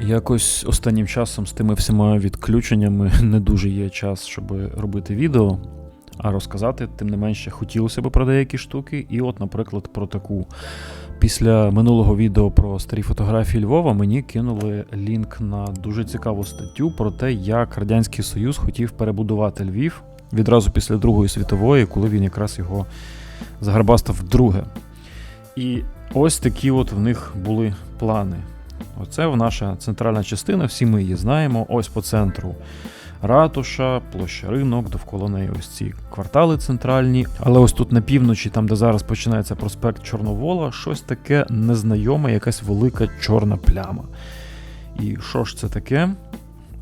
Якось останнім часом з тими всіма відключеннями не дуже є час, щоб робити відео, а розказати, тим не менше, хотілося б про деякі штуки. І, от, наприклад, про таку. Після минулого відео про старі фотографії Львова мені кинули лінк на дуже цікаву статтю про те, як Радянський Союз хотів перебудувати Львів відразу після Другої світової, коли він якраз його загарбастав вдруге. І ось такі от в них були плани. Оце наша центральна частина, всі ми її знаємо. Ось по центру ратуша, площа ринок, довкола неї ось ці квартали центральні. Але ось тут на півночі, там де зараз починається проспект Чорновола, щось таке незнайоме, якась велика чорна пляма. І що ж це таке?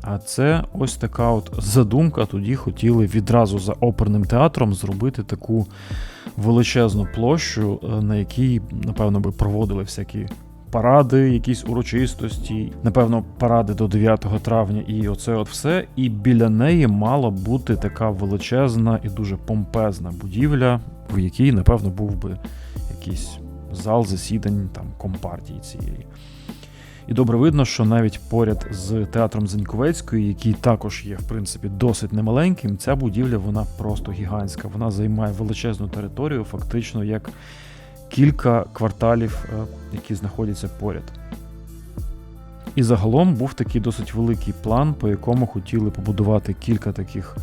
А це ось така от задумка. Тоді хотіли відразу за оперним театром зробити таку величезну площу, е, на якій, напевно, би проводили всякі паради, якісь урочистості, напевно, паради до 9 травня, і оце от все. І біля неї мала бути така величезна і дуже помпезна будівля, в якій, напевно, був би якийсь зал засідань там компартії цієї. І добре видно, що навіть поряд з театром Заньковецької, який також є, в принципі, досить немаленьким, ця будівля вона просто гігантська. Вона займає величезну територію, фактично як кілька кварталів, е, які знаходяться поряд. І загалом був такий досить великий план, по якому хотіли побудувати кілька таких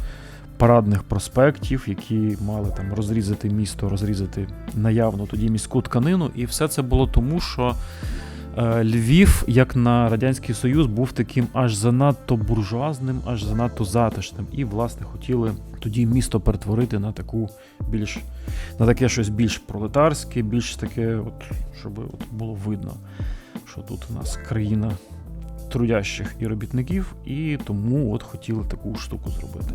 парадних проспектів, які мали там розрізати місто, розрізати наявну тоді міську тканину. І все це було тому, що Львів, як на Радянський Союз, був таким аж занадто буржуазним, аж занадто затишним. І, власне, хотіли тоді місто перетворити на таку більш на таке щось більш пролетарське, більш таке, от, щоб от було видно, що тут у нас країна трудящих і робітників, і тому от хотіли таку штуку зробити.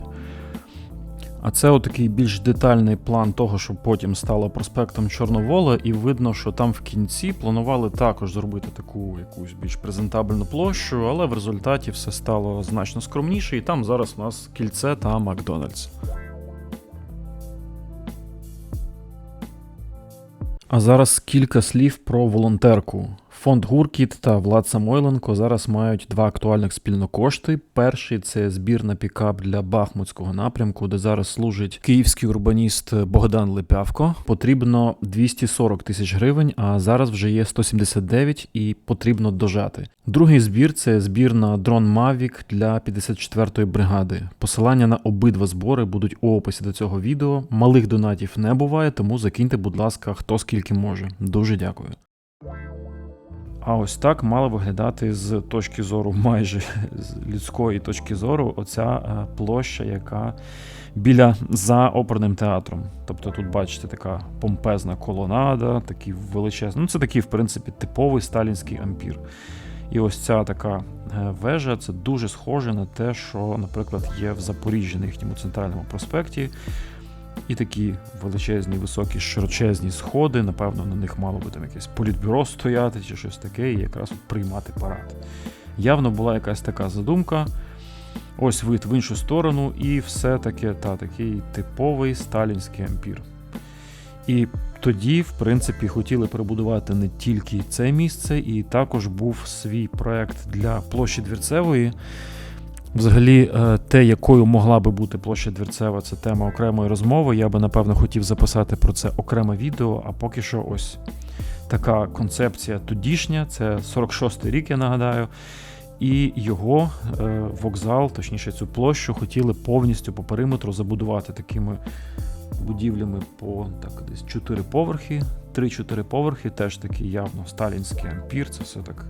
А це отакий більш детальний план того, що потім стало проспектом Чорновола, і видно, що там в кінці планували також зробити таку якусь більш презентабельну площу, але в результаті все стало значно скромніше, і там зараз у нас кільце та Макдональдс. А зараз кілька слів про волонтерку. Фонд Гуркіт та Влад Самойленко зараз мають два актуальних спільнокошти. Перший це збір на пікап для Бахмутського напрямку, де зараз служить київський урбаніст Богдан Липявко. Потрібно 240 тисяч гривень, а зараз вже є 179 і потрібно дожати. Другий збір це збір на дрон Mavic для 54-ї бригади. Посилання на обидва збори будуть у описі до цього відео. Малих донатів не буває, тому закиньте, будь ласка, хто скільки може. Дуже дякую. А ось так мала виглядати з точки зору, майже з людської точки зору, оця е, площа, яка біля за оперним театром. Тобто тут, бачите, така помпезна колонада, такі величезні. Ну, це такий, в принципі, типовий сталінський ампір. І ось ця така е, вежа це дуже схоже на те, що, наприклад, є в Запоріжжі на їхньому центральному проспекті. І такі величезні, високі, широчезні сходи, напевно, на них мало би там якесь політбюро стояти чи щось таке, і якраз приймати парад. Явно була якась така задумка. Ось вид в іншу сторону, і все таке та такий типовий сталінський ампір. І тоді, в принципі, хотіли перебудувати не тільки це місце, і також був свій проект для площі Двірцевої. Взагалі, е, те, якою могла би бути площа Двірцева, це тема окремої розмови. Я би напевно хотів записати про це окреме відео. А поки що, ось така концепція тодішня, це 46-й рік, я нагадаю. І його е, вокзал, точніше, цю площу, хотіли повністю по периметру забудувати такими будівлями по так, десь 4 поверхи, 3-4 поверхи, теж такий явно сталінський ампір. Це все так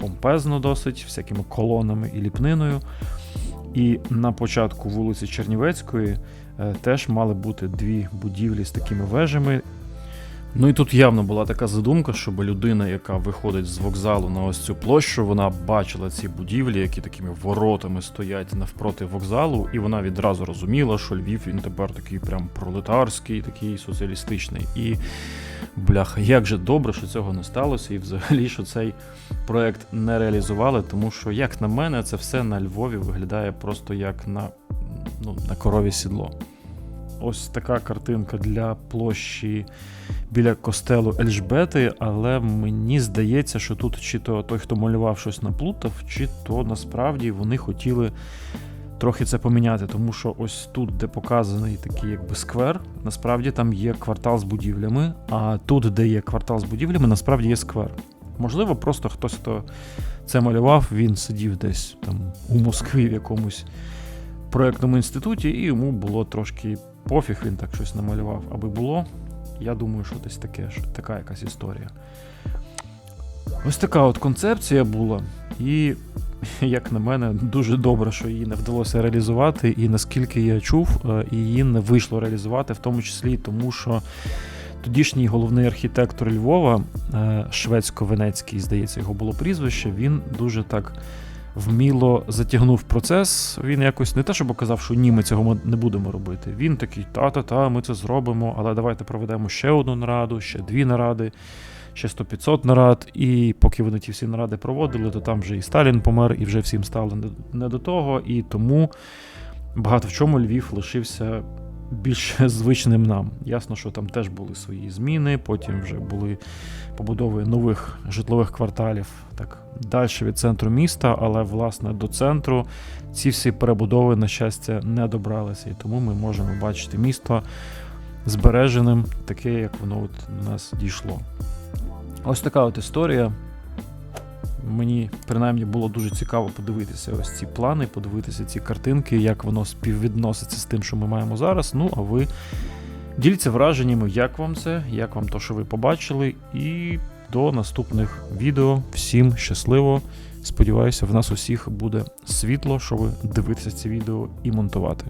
помпезно досить, всякими колонами і ліпниною. І на початку вулиці Чернівецької е, теж мали бути дві будівлі з такими вежами. Ну і тут явно була така задумка, щоб людина, яка виходить з вокзалу на ось цю площу, вона бачила ці будівлі, які такими воротами стоять навпроти вокзалу, і вона відразу розуміла, що Львів він тепер такий прям пролетарський, такий соціалістичний. І бляха, як же добре, що цього не сталося, і взагалі, що цей проект не реалізували, тому що, як на мене, це все на Львові виглядає просто як на, ну, на корові сідло. Ось така картинка для площі біля костелу Ельжбети, але мені здається, що тут чи то той, хто малював щось наплутав, чи то насправді вони хотіли трохи це поміняти, тому що ось тут, де показаний такий якби сквер, насправді там є квартал з будівлями, а тут, де є квартал з будівлями, насправді є сквер. Можливо, просто хтось, хто це малював, він сидів десь там у Москві в якомусь проєктному інституті, і йому було трошки пофіг, він так щось намалював. Аби було, я думаю, що десь таке, що така якась історія. Ось така от концепція була, і, як на мене, дуже добре, що її не вдалося реалізувати, і наскільки я чув, е, її не вийшло реалізувати, в тому числі тому, що тодішній головний архітектор Львова, е, шведсько-венецький, здається, його було прізвище, він дуже так вміло затягнув процес. Він якось не те, щоб казав, що ні, ми цього не будемо робити. Він такий, та-та-та, ми це зробимо, але давайте проведемо ще одну нараду, ще дві наради, ще 100-500 нарад. І поки вони ті всі наради проводили, то там вже і Сталін помер, і вже всім стало не- до того. І тому багато в чому Львів лишився більш звичним нам. Ясно, що там теж були свої зміни, потім вже були побудови нових житлових кварталів так далі від центру міста, але власне до центру ці всі перебудови, на щастя, не добралися. І тому ми можемо бачити місто збереженим, таке, як воно от до нас дійшло. Ось така от історія. Мені принаймні було дуже цікаво подивитися ось ці плани, подивитися ці картинки, як воно співвідноситься з тим, що ми маємо зараз. Ну, а ви діліться враженнями, як вам це, як вам то, що ви побачили, і до наступних відео. Всім щасливо! Сподіваюся, в нас усіх буде світло, що ви дивитеся ці відео і монтувати.